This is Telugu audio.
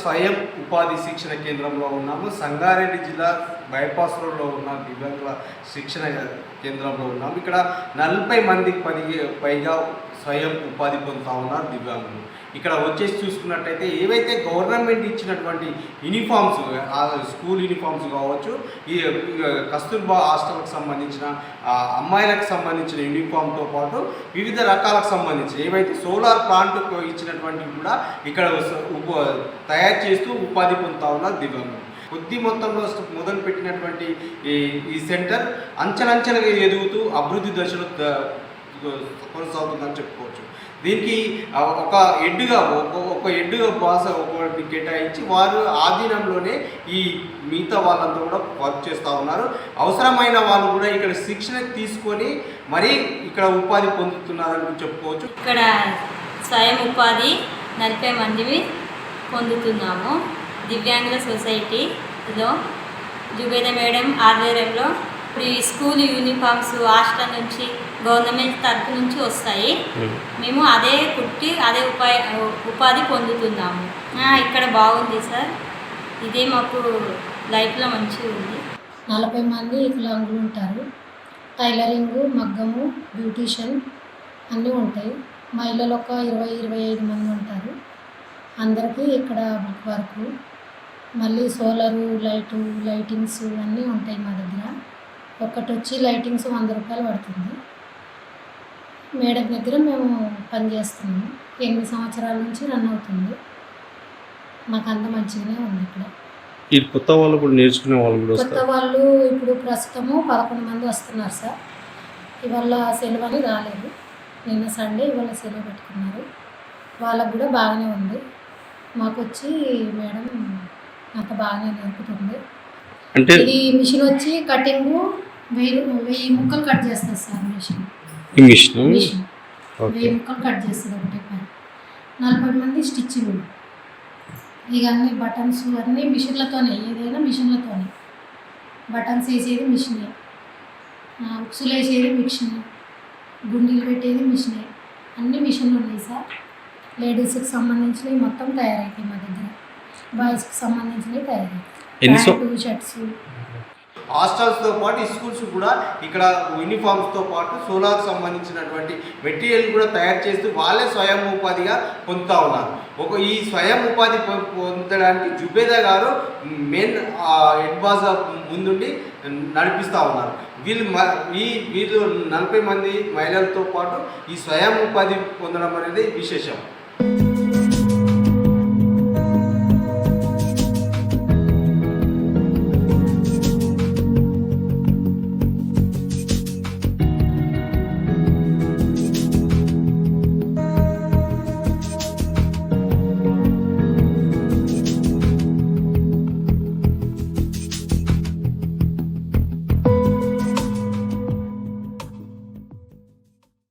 స్వయం ఉపాధి శిక్షణ కేంద్రంలో ఉన్నాము. సంగారెడ్డి జిల్లా బైపాస్ రోడ్లో ఉన్న దివ్యాంగుల శిక్షణ కేంద్రంలో ఉన్నాము. ఇక్కడ నలభై మందికి పది పైగా స్వయం ఉపాధి పొందుతా ఉన్నారు దివ్యాంగులు. ఇక్కడ వచ్చేసి చూసుకున్నట్టయితే ఏవైతే గవర్నమెంట్ ఇచ్చినటువంటి యూనిఫామ్స్ స్కూల్ యూనిఫామ్స్ కావచ్చు ఈ కస్తూర్బా హాస్టల్కి సంబంధించిన అమ్మాయిలకు సంబంధించిన యూనిఫామ్తో పాటు వివిధ రకాలకు సంబంధించిన ఏవైతే సోలార్ ప్లాంట్ ఇచ్చినటువంటివి కూడా ఇక్కడ ఉప తయారు చేస్తూ ఉపాధి పొందుతా ఉన్నారు దివ్యాంగులు. కొద్ది మొత్తంలో మొదలు పెట్టినటువంటి ఈ ఈ సెంటర్ అంచెలంచెలుగా ఎదుగుతూ అభివృద్ధి దశలో కొనసాగుతుందని చెప్పుకోవచ్చు. దీనికి ఒక ఎడ్డుగా ఒక ఒక ఎడ్డుగా బాస ఒకటి కేటాయించి వారు ఆధీనంలోనే ఈ మిగతా వాళ్ళంతా కూడా వర్క్ చేస్తూ ఉన్నారు. అవసరమైన వాళ్ళు కూడా ఇక్కడ శిక్షణ తీసుకొని మరీ ఇక్కడ ఉపాధి పొందుతున్నారని చెప్పుకోవచ్చు. ఇక్కడ స్వయం ఉపాధి నలభై మందివి పొందుతున్నాము. దివ్యాంగుల సొసైటీలో జుబేద మేడం ఆధ్వర్యంలో ఇప్పుడు ఈ స్కూల్ యూనిఫామ్స్ హాస్టల్ నుంచి గవర్నమెంట్ తరఫు నుంచి వస్తాయి. మేము. అదే కుట్టి అదే ఉపాధి ఉపాధి పొందుతున్నాము. ఆ, ఇక్కడ బాగుంది సార్. ఇదే మాకు లైఫ్లో మంచిగా ఉంది. నలభై మంది వికలాంగులు ఉంటారు. టైలరింగ్ మగ్గము బ్యూటీషియన్ అన్నీ ఉంటాయి. మహిళలు ఒక ఇరవై ఇరవై ఐదు మంది ఉంటారు. అందరికీ ఇక్కడ బుక్ వర్క్. మళ్ళీ సోలరు లైటు లైటింగ్స్ అన్నీ ఉంటాయి మా దగ్గర. ఒకటి వచ్చి లైటింగ్స్ వంద రూపాయలు పడుతుంది. మేడం దగ్గర మేము పనిచేస్తున్నాము ఎనిమిది సంవత్సరాల నుంచి రన్ అవుతుంది. మాకు అంత మంచిగానే ఉంది ఇక్కడ. ఈ కొత్త వాళ్ళు కూడా నేర్చుకునే వాళ్ళు కూడా కొత్త వాళ్ళు ఇప్పుడు ప్రస్తుతము పదకొండు మంది వస్తున్నారు సార్. ఇవాళ సెలవు అని రాలేదు. నిన్న సండే ఇవాళ సెలవు పెట్టుకున్నారు. వాళ్ళకు కూడా బాగానే ఉంది. మాకు వచ్చి మేడం అంత బాగానే నేర్పుతుంది. అంటే ఇది మిషన్ వచ్చి కటింగ్ వెయ్యి వెయ్యి ముక్కలు కట్ చేస్తుంది సార్ మిషన్. ఈ మిషన్? వెయ్యి ముక్కలు కట్ చేస్తుంది ఒకటే పని. నలభై మంది స్టిచ్చింగ్. ఇక అన్ని బటన్స్ అన్నీ మిషన్లతోనే ఏదైనా మిషన్లతోనే. బటన్స్ వేసేది మిషనే. ఉక్సులు వేసేది మిషన్. గుండీలు పెట్టేది మిషనే. అన్ని మిషన్లు ఉన్నాయి సార్. లేడీస్కి సంబంధించినవి మొత్తం తయారవుతాయి మా దగ్గర. బాయ్స్కి సంబంధించినవి తయారవుతాయి ఎన్ని షర్ట్స్ హాస్టల్స్తో పాటు ఈ స్కూల్స్ కూడా ఇక్కడ యూనిఫామ్స్తో పాటు సోలార్ సంబంధించినటువంటి మెటీరియల్ కూడా తయారు చేస్తూ వాళ్ళే స్వయం ఉపాధిగా పొందుతూ ఉన్నారు. ఒక ఈ స్వయం ఉపాధి పొందడానికి జుబేదా గారు మెయిన్ హెడ్ బాస్గా ముందుండి నడిపిస్తూ ఉన్నారు. వీళ్ళు మ ఈ వీళ్ళు నలభై మంది మహిళలతో పాటు ఈ స్వయం ఉపాధి పొందడం అనేది విశేషం.